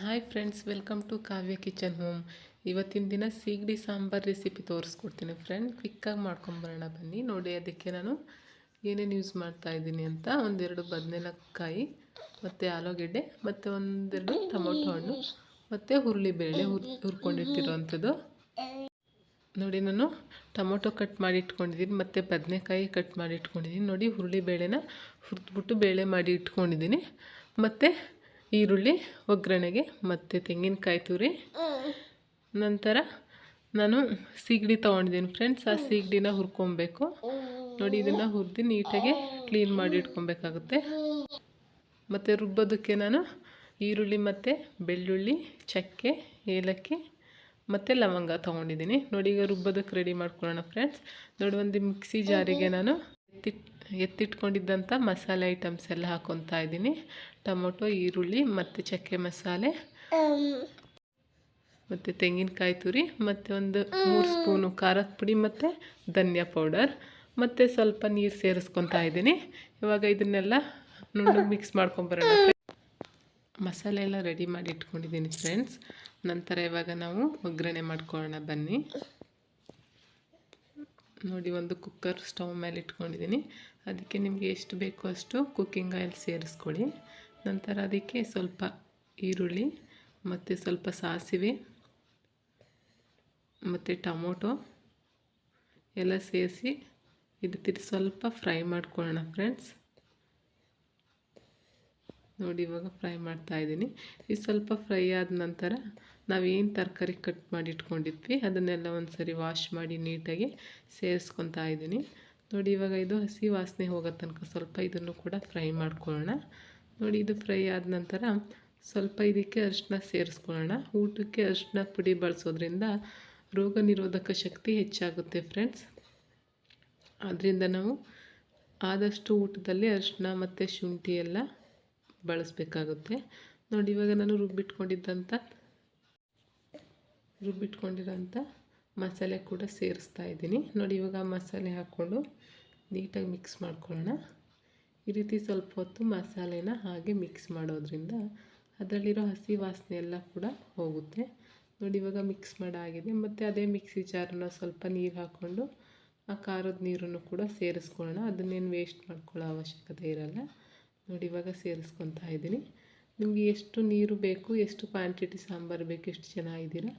Hi friends welcome to Kavya kitchen home ಇವತ್ತಿನ ದಿನ ಸೀಗಡಿ ಸಾಂಬಾರು ರೆಸಿಪಿ ತೋರಿಸ್ಕೊಡ್ತೀನಿ ಫ್ರೆಂಡ್ ಕ್ವಿಕ್ಕಾಗಿ ಮಾಡ್ಕೊಂಬರೋಣ ಬನ್ನಿ. ನೋಡಿ ಅದಕ್ಕೆ ನಾನು ಏನೇನು ಯೂಸ್ ಮಾಡ್ತಾ ಇದ್ದೀನಿ ಅಂತ ಒಂದೆರಡು ಬದನೆಕಾಯಿ ಮತ್ತು ಆಲೂಗೆಡ್ಡೆ, ಮತ್ತು ಒಂದೆರಡು ಟೊಮೊಟೊ ಹಣ್ಣು, ಮತ್ತು ಹುರುಳಿಬೇಳೆ ಹುರ್ ಹುರ್ಕೊಂಡಿರ್ತಿರೋವಂಥದ್ದು ನೋಡಿ ನಾನು ಟೊಮೊಟೊ ಕಟ್ ಮಾಡಿ ಇಟ್ಕೊಂಡಿದ್ದೀನಿ, ಮತ್ತು ಬದನೆಕಾಯಿ ಕಟ್ ಮಾಡಿ ಇಟ್ಕೊಂಡಿದ್ದೀನಿ. ನೋಡಿ ಹುರುಳಿ ಬೇಳೆನ ಹುರಿದ್ಬಿಟ್ಟು ಬೇಳೆ ಮಾಡಿ ಇಟ್ಕೊಂಡಿದ್ದೀನಿ. ಮತ್ತು ಈರುಳ್ಳಿ, ಒಗ್ಗರಣೆಗೆ ಮತ್ತು ತೆಂಗಿನಕಾಯಿ ತುರಿ. ನಂತರ ನಾನು ಸೀಗಡಿ ತೊಗೊಂಡಿದ್ದೀನಿ ಫ್ರೆಂಡ್ಸ್. ಆ ಸೀಗಡಿನ ಹುರ್ಕೊಬೇಕು. ನೋಡಿ, ಇದನ್ನು ಹುರಿದು ನೀಟಾಗಿ ಕ್ಲೀನ್ ಮಾಡಿ ಇಟ್ಕೊಬೇಕಾಗುತ್ತೆ. ಮತ್ತು ರುಬ್ಬೋದಕ್ಕೆ ನಾನು ಈರುಳ್ಳಿ ಮತ್ತು ಬೆಳ್ಳುಳ್ಳಿ, ಚಕ್ಕೆ, ಏಲಕ್ಕಿ ಮತ್ತು ಲವಂಗ ತೊಗೊಂಡಿದ್ದೀನಿ. ನೋಡಿ, ಈಗ ರುಬ್ಬೋದಕ್ಕೆ ರೆಡಿ ಮಾಡ್ಕೊಳ್ಳೋಣ ಫ್ರೆಂಡ್ಸ್. ನೋಡಿ, ಒಂದು ಮಿಕ್ಸಿ ಜಾರಿಗೆ ನಾನು ಎತ್ತಿಟ್ ಎತ್ತಿಟ್ಕೊಂಡಿದ್ದಂಥ ಮಸಾಲೆ ಐಟಮ್ಸ್ ಎಲ್ಲ ಹಾಕೊತಾ ಇದ್ದೀನಿ. ಟೊಮೊಟೊ ಈರುಳ್ಳಿ ಮತ್ತು ಚಕ್ಕೆ ಮಸಾಲೆ. ಮತ್ತು ತೆಂಗಿನಕಾಯಿ ತುರಿ ಮತ್ತು ಒಂದು ಮೂರು ಸ್ಪೂನು ಖಾರದ ಪುಡಿ ಮತ್ತು ಧನಿಯಾ ಪೌಡರ್. ಮತ್ತು ಸ್ವಲ್ಪ ನೀರು ಸೇರಿಸ್ಕೊತಾ ಇದ್ದೀನಿ. ಇವಾಗ ಇದನ್ನೆಲ್ಲ ನುಣ್ಣಗೆ ಮಿಕ್ಸ್ ಮಾಡ್ಕೊಂಬರೋಣ ಮಸಾಲೆ ಎಲ್ಲ ರೆಡಿ ಮಾಡಿ ಇಟ್ಕೊಂಡಿದ್ದೀನಿ ಫ್ರೆಂಡ್ಸ್ ನಂತರ ಇವಾಗ ನಾವು ಒಗ್ಗರಣೆ ಮಾಡ್ಕೊಳ್ಳೋಣ ಬನ್ನಿ. ನೋಡಿ ಒಂದು ಕುಕ್ಕರ್ ಸ್ಟವ್ ಮೇಲೆ ಇಟ್ಕೊಂಡಿದ್ದೀನಿ. ಅದಕ್ಕೆ ನಿಮಗೆ ಎಷ್ಟು ಬೇಕೋ ಅಷ್ಟು ಕುಕ್ಕಿಂಗ್ ಆಯಿಲ್ ಸೇರಿಸ್ಕೊಳ್ಳಿ. ನಂತರ ಅದಕ್ಕೆ ಸ್ವಲ್ಪ ಈರುಳ್ಳಿ, ಮತ್ತು ಸ್ವಲ್ಪ ಸಾಸಿವೆ, ಮತ್ತು ಟೊಮೊಟೊ ಎಲ್ಲ ಸೇರಿಸಿ ಇದು ತಿರು ಸ್ವಲ್ಪ ಫ್ರೈ ಮಾಡ್ಕೊಳ್ಳೋಣ ಫ್ರೆಂಡ್ಸ್ ನೋಡಿ ಇವಾಗ ಫ್ರೈ ಮಾಡ್ತಾ ಇದ್ದೀನಿ. ಇದು ಸ್ವಲ್ಪ ಫ್ರೈ ಆದ ನಂತರ ನಾವೇನು ತರಕಾರಿ ಕಟ್ ಮಾಡಿ ಇಟ್ಕೊಂಡಿದ್ವಿ, ಅದನ್ನೆಲ್ಲ ಒಂದು ಸರಿ ವಾಶ್ ಮಾಡಿ ನೀಟಾಗಿ ಸೇರಿಸ್ಕೊತಾ ಇದ್ದೀನಿ. ನೋಡಿ, ಇವಾಗ ಇದು ಹಸಿ ವಾಸನೆ ಹೋಗೋ ತನಕ ಸ್ವಲ್ಪ ಇದನ್ನು ಕೂಡ ಫ್ರೈ ಮಾಡ್ಕೊಳ್ಳೋಣ. ನೋಡಿ, ಇದು ಫ್ರೈ ಆದ ನಂತರ ಸ್ವಲ್ಪ ಇದಕ್ಕೆ ಅರಿಶಿನ ಸೇರಿಸ್ಕೊಳ್ಳೋಣ. ಊಟಕ್ಕೆ ಅರಿಶಿನ ಪುಡಿ ಬಳಸೋದ್ರಿಂದ ರೋಗ ನಿರೋಧಕ ಶಕ್ತಿ ಹೆಚ್ಚಾಗುತ್ತೆ ಫ್ರೆಂಡ್ಸ್ ಆದ್ದರಿಂದ ನಾವು ಆದಷ್ಟು ಊಟದಲ್ಲಿ ಅರಿಶಿನ ಮತ್ತು ಶುಂಠಿ ಎಲ್ಲ ಬಳಸಬೇಕಾಗುತ್ತೆ. ನೋಡಿ, ಇವಾಗ ನಾನು ರುಬ್ಬಿಟ್ಕೊಂಡಿದ್ದಂಥ ರುಬ್ಬಿಟ್ಕೊಂಡಿರೋಂಥ ಮಸಾಲೆ ಕೂಡ ಸೇರಿಸ್ತಾ ಇದ್ದೀನಿ. ನೋಡಿ, ಇವಾಗ ಮಸಾಲೆ ಹಾಕ್ಕೊಂಡು ನೀಟಾಗಿ ಮಿಕ್ಸ್ ಮಾಡ್ಕೊಳ್ಳೋಣ. ಈ ರೀತಿ ಸ್ವಲ್ಪ ಹೊತ್ತು ಮಸಾಲೆನ ಹಾಗೆ ಮಿಕ್ಸ್ ಮಾಡೋದ್ರಿಂದ ಅದರಲ್ಲಿರೋ ಹಸಿ ವಾಸನೆ ಎಲ್ಲ ಕೂಡ ಹೋಗುತ್ತೆ. ನೋಡಿ, ಇವಾಗ ಮಿಕ್ಸ್ ಮಾಡಾಗಿದೆ ಮತ್ತು ಅದೇ ಮಿಕ್ಸಿ ಜಾರನ್ನ ಸ್ವಲ್ಪ ನೀರು ಹಾಕ್ಕೊಂಡು ಆ ಖಾರದ ನೀರನ್ನು ಕೂಡ ಸೇರಿಸ್ಕೊಳ್ಳೋಣ. ಅದನ್ನೇನು ವೇಸ್ಟ್ ಮಾಡ್ಕೊಳ್ಳೋ ಅವಶ್ಯಕತೆ ಇರಲ್ಲ. ನೋಡಿ, ಇವಾಗ ಸೇರಿಸ್ಕೊತಾ ಇದ್ದೀನಿ. ನಿಮಗೆ ಎಷ್ಟು ನೀರು ಬೇಕು, ಎಷ್ಟು ಕ್ವಾಂಟಿಟಿ ಸಾಂಬಾರು ಬೇಕು, ಎಷ್ಟು ಚೆನ್ನಾಗಿದ್ದೀರಾ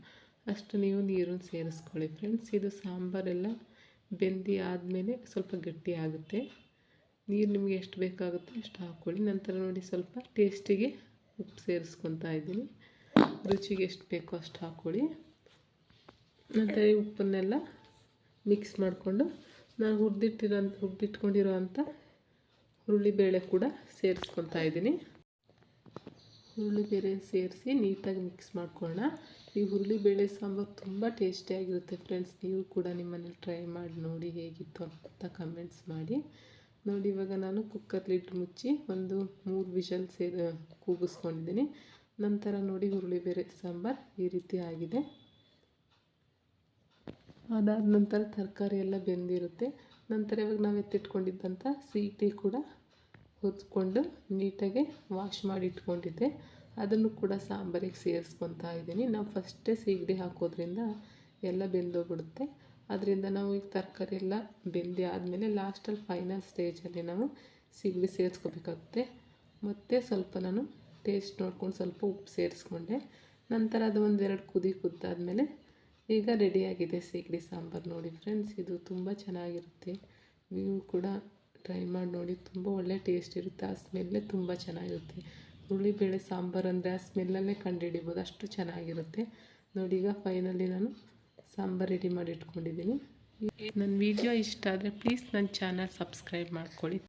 ಅಷ್ಟು ನೀವು ನೀರನ್ನು ಸೇರಿಸ್ಕೊಳ್ಳಿ ಫ್ರೆಂಡ್ಸ್ ಇದು ಸಾಂಬಾರೆಲ್ಲ ಬೆಂದಿ ಆದಮೇಲೆ ಸ್ವಲ್ಪ ಗಟ್ಟಿ ಆಗುತ್ತೆ. ನೀರು ನಿಮಗೆ ಎಷ್ಟು ಬೇಕಾಗುತ್ತೋ ಅಷ್ಟು ಹಾಕ್ಕೊಳ್ಳಿ. ನಂತರ ನೋಡಿ ಸ್ವಲ್ಪ ಟೇಸ್ಟಿಗೆ ಉಪ್ಪು ಸೇರಿಸ್ಕೊತಾ ಇದ್ದೀನಿ. ರುಚಿಗೆ ಎಷ್ಟು ಬೇಕೋ ಅಷ್ಟು ಹಾಕ್ಕೊಳ್ಳಿ. ನಂತರ ಈ ಉಪ್ಪನ್ನೆಲ್ಲ ಮಿಕ್ಸ್ ಮಾಡಿಕೊಂಡು ನಾನು ಹುರಿದಿಟ್ಟಿರೋ ಹುರಿದಿಟ್ಕೊಂಡಿರೋ ಅಂಥ ಬೇಳೆ ಕೂಡ ಸೇರಿಸ್ಕೊತಾ ಇದ್ದೀನಿ. ಬೇಳೆ ಸೇರಿಸಿ ನೀಟಾಗಿ ಮಿಕ್ಸ್ ಮಾಡ್ಕೊಳ್ಳೋಣ. ಈ ಬೇಳೆ ಸಾಂಬಾರು ತುಂಬ ಟೇಸ್ಟಿಯಾಗಿರುತ್ತೆ ಫ್ರೆಂಡ್ಸ್. ನೀವು ಕೂಡ ನಿಮ್ಮನೇಲಿ ಟ್ರೈ ಮಾಡಿ ನೋಡಿ ಹೇಗಿತ್ತು ಅಂತ ಕಮೆಂಟ್ಸ್ ಮಾಡಿ. ನೋಡಿ, ಇವಾಗ ನಾನು ಕುಕ್ಕರ್ ಮುಚ್ಚಿ ಒಂದು ಮೂರು ವಿಷಲ್ ಸೇರಿ ಕೂಗಿಸ್ಕೊಂಡಿದ್ದೀನಿ. ನಂತರ ನೋಡಿ ಬೇರೆ ಸಾಂಬಾರು ಈ ರೀತಿ ಆಗಿದೆ. ಅದಾದ ನಂತರ ತರಕಾರಿ ಎಲ್ಲ ಬೆಂದಿರುತ್ತೆ. ನಂತರ ಇವಾಗ ನಾವು ಎತ್ತಿಟ್ಕೊಂಡಿದ್ದಂಥ ಸೀಟಿ ಕೂಡ ಹೊತ್ಕೊಂಡು ನೀಟಾಗಿ ವಾಶ್ ಮಾಡಿ ಇಟ್ಕೊಂಡಿದ್ದೆ. ಅದನ್ನು ಕೂಡ ಸಾಂಬಾರಿಗೆ ಸೇರಿಸ್ಕೊತಾ ಇದ್ದೀನಿ. ನಾವು ಫಸ್ಟೇ ಸೀಗಡಿ ಹಾಕೋದ್ರಿಂದ ಎಲ್ಲ ಬೆಂದೋಗ್ಬಿಡುತ್ತೆ. ಅದರಿಂದ ನಾವು ಈಗ ತರಕಾರಿ ಎಲ್ಲ ಬೆಂದಿ ಆದಮೇಲೆ ಲಾಸ್ಟಲ್ಲಿ ಫೈನಲ್ ಸ್ಟೇಜಲ್ಲಿ ನಾವು ಸೀಗಡಿ ಸೇರಿಸ್ಕೋಬೇಕಾಗುತ್ತೆ. ಮತ್ತು ಸ್ವಲ್ಪ ನಾನು ಟೇಸ್ಟ್ ನೋಡ್ಕೊಂಡು ಸ್ವಲ್ಪ ಉಪ್ಪು ಸೇರಿಸ್ಕೊಂಡೆ. ನಂತರ ಅದು ಒಂದೆರಡು ಕುದಿ ಕುದ್ದಾದಮೇಲೆ ಈಗ ರೆಡಿಯಾಗಿದೆ ಸೀಗಡಿ ಸಾಂಬಾರು ನೋಡಿ ಫ್ರೆಂಡ್ಸ್ ಇದು ತುಂಬ ಚೆನ್ನಾಗಿರುತ್ತೆ. ನೀವು ಕೂಡ ಟ್ರೈ ಮಾಡಿ ನೋಡಿ, ತುಂಬ ಒಳ್ಳೆ ಟೇಸ್ಟ್ ಇರುತ್ತೆ. ಆ ಸ್ಮೆಲ್ಲೇ ತುಂಬ ಚೆನ್ನಾಗಿರುತ್ತೆ. ಬೇಳೆ ಸಾಂಬಾರು ಅಂದರೆ ಆ ಸ್ಮೆಲ್ಲಲ್ಲೇ ಕಂಡುಹಿಡಿಬೋದು. ಅಷ್ಟು ಚೆನ್ನಾಗಿರುತ್ತೆ. ನೋಡಿ, ಈಗ ಫೈನಲಿ ನಾನು ಸಾಂಬಾರು ರೆಡಿ ಮಾಡಿ ಇಟ್ಕೊಂಡಿದ್ದೀನಿ. ನನ್ನ ವಿಡಿಯೋ ಇಷ್ಟ ಆದರೆ ಪ್ಲೀಸ್ ನನ್ನ ಚಾನಲ್ ಸಬ್ಸ್ಕ್ರೈಬ್ ಮಾಡ್ಕೊಳ್ಳಿ.